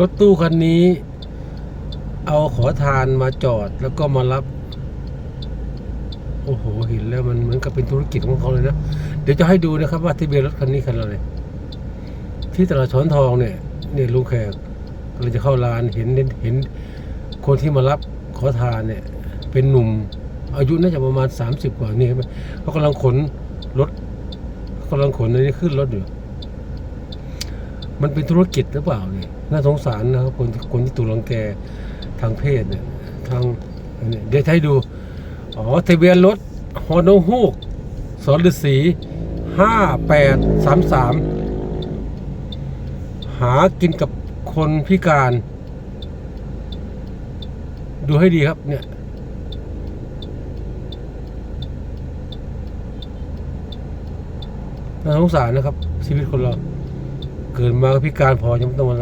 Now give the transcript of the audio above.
รถตู้คันนี้ เอาขอทานมาจอดแล้วก็มารับ โอ้โหเห็นแล้วมันเหมือนกับเป็นธุรกิจของเขาเลยนะ เดี๋ยวจะให้ดูนะครับ ว่าทะเบียนรถคันนี้คันอะไรที่ตลาดช้อนทองเนี่ยเนี่ยลุงแขกเราจะเข้าร้านเห็นเห็นคนที่มารับขอทานเนี่ย เป็นหนุ่ม อายุน่าจะประมาณ 30 กว่านี่ใช่ไหมเขากำลังขนรถกำลังขนอันนี้ขึ้นรถอยู่ มันเป็นธุรกิจหรือเปล่าเนี่ย น่าสงสารนะครับคนที่คนที่ถูกรังแกทางเพศเนี่ยทางอันนี้เดี๋ยวให้ดู อ๋อทะเบียนรถฮอนงฮูกสรฤษีห้าแปดสามสามหากินกับคนพิการ ดูให้ดีครับเนี่ยน่าสงสารนะครับ ชีวิตคนเรา เกิดมาก็พิการพอยังต้องมา